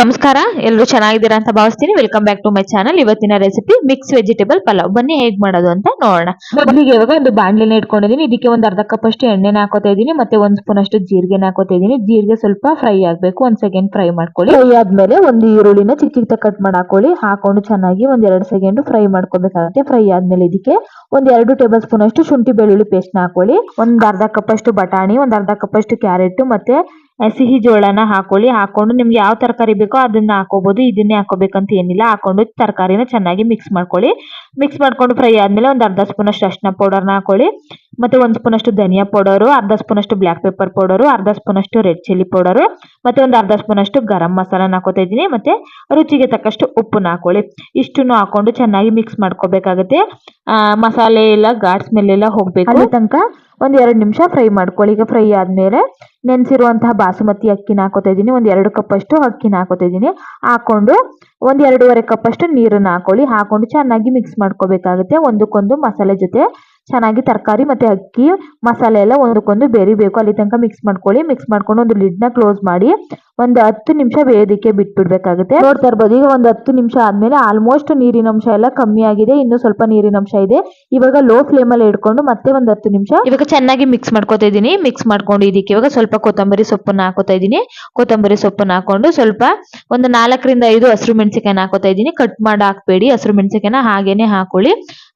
ನಮಸ್ಕಾರ. ಎಲ್ಲರೂ ಚೆನ್ನಾಗಿದ್ದೀರಾ ಅಂತ ಭಾವಿಸ್ತೀನಿ. Welcome back to my channel ಇವತ್ತಿನ ರೆಸಿಪಿ ಮಿಕ್ಸ್ ವೆಜಿಟೇಬಲ್ ಪಲಾವ್. ಬನ್ನಿ ಹೇಗ್ ಮಾಡೋದು ಅಂತ ನೋಡೋಣ. ಮೊದಲಿಗೆ ಇವಾಗ ಒಂದು ಬಾಣಲಿನ ಇಟ್ಕೊಂಡಿದ್ದೀನಿ. ಇದಕ್ಕೆ ಒಂದು ಅರ್ಧ ಕಪ್ ಅಷ್ಟು ಎಣ್ಣೆನ ಹಾಕೋತಾ ಇದ್ದೀನಿ. ಮತ್ತೆ ಒಂದ್ ಸ್ಪೂನ್ ಅಷ್ಟು ಜೀರಿಗೆನ ಹಾಕೋತಾ ಇದ್ದೀನಿ. ಜೀರಿಗೆ ಸ್ವಲ್ಪ ಫ್ರೈ ಆಗ್ಬೇಕು. ಒಂದ್ ಸೆಕೆಂಡ್ ಫ್ರೈ ಮಾಡ್ಕೊಳ್ಳಿ. ಫ್ರೈ ಆದ್ಮೇಲೆ ಒಂದು ಈರುಳ್ಳಿನ ಚಿಕ್ಕ ಚಿಕ್ಕ ಕಟ್ ಮಾಡಿ ಹಾಕೊಳ್ಳಿ. ಹಾಕೊಂಡು ಚೆನ್ನಾಗಿ ಒಂದ್ ಎರಡು ಸೆಕೆಂಡ್ ಫ್ರೈ ಮಾಡ್ಕೋಬೇಕಾಗುತ್ತೆ. ಫ್ರೈ ಆದ್ಮೇಲೆ ಇದಕ್ಕೆ ಒಂದ್ ಎರಡು ಟೇಬಲ್ ಸ್ಪೂನ್ ಅಷ್ಟು ಶುಂಠಿ ಬೆಳ್ಳುಳ್ಳಿ ಪೇಸ್ಟ್ ಹಾಕೊಳ್ಳಿ. ಒಂದ್ ಅರ್ಧ ಕಪ್ ಅಷ್ಟು ಬಟಾಣಿ, ಒಂದ್ ಅರ್ಧ ಕಪ್ ಅಷ್ಟು ಕ್ಯಾರೆಟ್ ಮತ್ತೆ ಸಿಹಿ ಜೋಳನ ಹಾಕೊಳ್ಳಿ. ಹಾಕೊಂಡು ನಿಮ್ಗೆ ಯಾವ ತರಕಾರಿ ಬೇಕೋ ಅದನ್ನ ಹಾಕೋಬಹುದು ಇದನ್ನೇ ಹಾಕೋಬೇಕಂತ ಏನಿಲ್ಲ. ಹಾಕೊಂಡು ತರಕಾರಿನ ಚೆನ್ನಾಗಿ ಮಿಕ್ಸ್ ಮಾಡ್ಕೊಳ್ಳಿ. ಮಿಕ್ಸ್ ಮಾಡ್ಕೊಂಡು ಫ್ರೈ ಆದ್ಮೇಲೆ ಒಂದು ಅರ್ಧ ಸ್ಪೂನ್ ಅಷ್ಟು ಪೌಡರ್ನ ಹಾಕೊಳ್ಳಿ. ಮತ್ತೆ ಒಂದು ಸ್ಪೂನ್ ಅಷ್ಟು ಧನಿಯಾ ಪೌಡರು, ಅರ್ಧ ಸ್ಪೂನ್ ಅಷ್ಟು ಬ್ಲಾಕ್ ಪೆಪ್ಪರ್ ಪೌಡರು, ಅರ್ಧ ಸ್ಪೂನ್ ಅಷ್ಟು ರೆಡ್ ಚಿಲ್ಲಿ ಪೌಡರು, ಮತ್ತೆ ಒಂದು ಅರ್ಧ ಸ್ಪೂನ್ ಅಷ್ಟು ಗರಂ ಮಸಾಲಾನ ಹಾಕೋತಾ ಇದ್ದೀನಿ. ಮತ್ತೆ ರುಚಿಗೆ ತಕ್ಕಷ್ಟು ಉಪ್ಪನ್ನ ಹಾಕೊಳ್ಳಿ. ಇಷ್ಟನ್ನು ಹಾಕೊಂಡು ಚೆನ್ನಾಗಿ ಮಿಕ್ಸ್ ಮಾಡ್ಕೋಬೇಕಾಗುತ್ತೆ. ಮಸಾಲೆ ಎಲ್ಲ ಘಾಟ್ ಸ್ಮೆಲ್ ಎಲ್ಲ ಹೋಗ್ಬೇಕು. ತನಕ ಒಂದ್ ಎರಡು ನಿಮಿಷ ಫ್ರೈ ಮಾಡ್ಕೊಳ್ಳಿ. ಈಗ ಫ್ರೈ ಆದ್ಮೇಲೆ ನೆನೆಸಿರುವಂತಹ ಬಾಸುಮತಿ ಅಕ್ಕಿನ ಹಾಕೋತಾ ಇದ್ದೀನಿ. ಒಂದ್ ಎರಡು ಕಪ್ ಅಷ್ಟು ಅಕ್ಕಿನ ಹಾಕೋತಾ ಇದ್ದೀನಿ. ಹಾಕೊಂಡು ಒಂದ್ ಎರಡೂವರೆ ಕಪ್ ಅಷ್ಟು ನೀರನ್ನ ಹಾಕೊಳ್ಳಿ. ಹಾಕೊಂಡು ಚೆನ್ನಾಗಿ ಮಿಕ್ಸ್ ಮಾಡ್ಕೋಬೇಕಾಗುತ್ತೆ. ಒಂದಕ್ಕೊಂದು ಮಸಾಲೆ ಜೊತೆ ಚೆನ್ನಾಗಿ ತರಕಾರಿ ಮತ್ತೆ ಅಕ್ಕಿ, ಮಸಾಲೆ ಎಲ್ಲ ಒಂದಕ್ಕೊಂದು ಬೇರಿಬೇಕು. ಅಲ್ಲಿ ತನಕ ಮಿಕ್ಸ್ ಮಾಡ್ಕೊಳ್ಳಿ. ಮಿಕ್ಸ್ ಮಾಡ್ಕೊಂಡು ಒಂದು ಲಿಡ್ನ ಕ್ಲೋಸ್ ಮಾಡಿ ಒಂದು ಹತ್ತು ನಿಮಿಷ ವೇದಿಕೆ ಬಿಟ್ಬಿಡ್ಬೇಕಾಗುತ್ತೆ. ನೋಡ್ತಾ ಇರ್ಬೋದು. ಈಗ ಒಂದು ಹತ್ತು ನಿಮಿಷ ಆದ್ಮೇಲೆ ಆಲ್ಮೋಸ್ಟ್ ನೀರಿನ ಅಂಶ ಎಲ್ಲ ಕಮ್ಮಿ ಆಗಿದೆ. ಇನ್ನು ಸ್ವಲ್ಪ ನೀರಿನ ಅಂಶ ಇದೆ. ಇವಾಗ ಲೋ ಫ್ಲೇಮ್ ಅಲ್ಲಿ ಇಟ್ಕೊಂಡು ಮತ್ತೆ ಒಂದು ಹತ್ತು ನಿಮಿಷ ಇವಾಗ ಚೆನ್ನಾಗಿ ಮಿಕ್ಸ್ ಮಾಡ್ಕೋತಾ ಇದ್ದೀನಿ. ಮಿಕ್ಸ್ ಮಾಡ್ಕೊಂಡು ಇದಕ್ಕೆ ಇವಾಗ ಸ್ವಲ್ಪ ಕೊತ್ತಂಬರಿ ಸೊಪ್ಪನ್ನು ಹಾಕೋತಾ ಇದ್ದೀನಿ. ಕೊತ್ತಂಬರಿ ಸೊಪ್ಪನ್ನು ಹಾಕೊಂಡು ಸ್ವಲ್ಪ ಒಂದು ನಾಲ್ಕರಿಂದ ಐದು ಹಸಿರು ಮೆಣಸಿಕಾಯಿನ ಹಾಕೋತಾ ಇದ್ದೀನಿ. ಕಟ್ ಮಾಡಿ ಹಾಕ್ಬೇಡಿ. ಹಸಿರು ಮೆಣಸಿಕಾಯಿನ ಹಾಗೇನೆ ಹಾಕೊಳ್ಳಿ.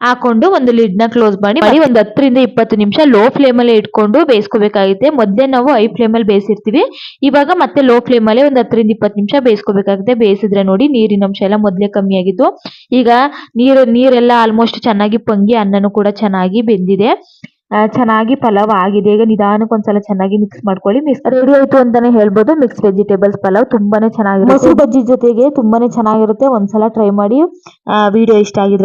ಹಾಕೊಂಡು ಒಂದು ಲಿಡ್ನ ಕ್ಲೋಸ್ ಮಾಡಿ ಮಾಡಿ ಒಂದು ಹತ್ತರಿಂದ ಇಪ್ಪತ್ತು ನಿಮಿಷ ಲೋ ಫ್ಲೇಮ್ ಅಲ್ಲಿ ಇಟ್ಕೊಂಡು ಬೇಯಿಸ್ಕೋಬೇಕಾಗುತ್ತೆ. ಮೊದಲೇ ನಾವು ಐ ಫ್ಲೇಮ್ ಅಲ್ಲಿ ಬೇಯಿಸಿರ್ತೀವಿ. ಇವಾಗ ಮತ್ತೆ ಲೋ ಫ್ಲೇಮ್ ಅಲ್ಲಿ ಒಂದ್ ಹತ್ತರಿಂದ ಇಪ್ಪತ್ತು ನಿಮಿಷ ಬೇಯಿಸ್ಕೋಬೇಕಾಗುತ್ತೆ. ಬೇಯಿಸಿದ್ರೆ ನೋಡಿ ನೀರಿನ ಅಂಶ ಎಲ್ಲ ಮೊದಲೇ ಕಮ್ಮಿ ಆಗಿತ್ತು ಈಗ ನೀರು, ನೀರೆಲ್ಲ ಆಲ್ಮೋಸ್ಟ್ ಚೆನ್ನಾಗಿ ಪಂಗಿ ಅನ್ನನೂ ಕೂಡ ಚೆನ್ನಾಗಿ ಬೆಂದಿದೆ. ಚೆನ್ನಾಗಿ ಪಲಾವ್ ಆಗಿದೆ. ಈಗ ನಿಧಾನಕ್ಕೆ ಒಂದ್ಸಲ ಚೆನ್ನಾಗಿ ಮಿಕ್ಸ್ ಮಾಡ್ಕೊಳ್ಳಿ. ಮಿಕ್ಸ್ ರೆಡಿ ಆಯ್ತು ಅಂತಾನೆ ಹೇಳ್ಬೋದು. ಮಿಕ್ಸ್ ವೆಜಿಟೇಬಲ್ಸ್ ಪಲಾವ್ ತುಂಬಾನೇ ಚೆನ್ನಾಗಿರುತ್ತೆ. ಮೊಸರು ಬಜ್ಜಿ ಜೊತೆಗೆ ತುಂಬಾನೇ ಚೆನ್ನಾಗಿರುತ್ತೆ. ಒಂದ್ಸಲ ಟ್ರೈ ಮಾಡಿ. ವಿಡಿಯೋ ಇಷ್ಟ ಆಗಿದ್ರೆ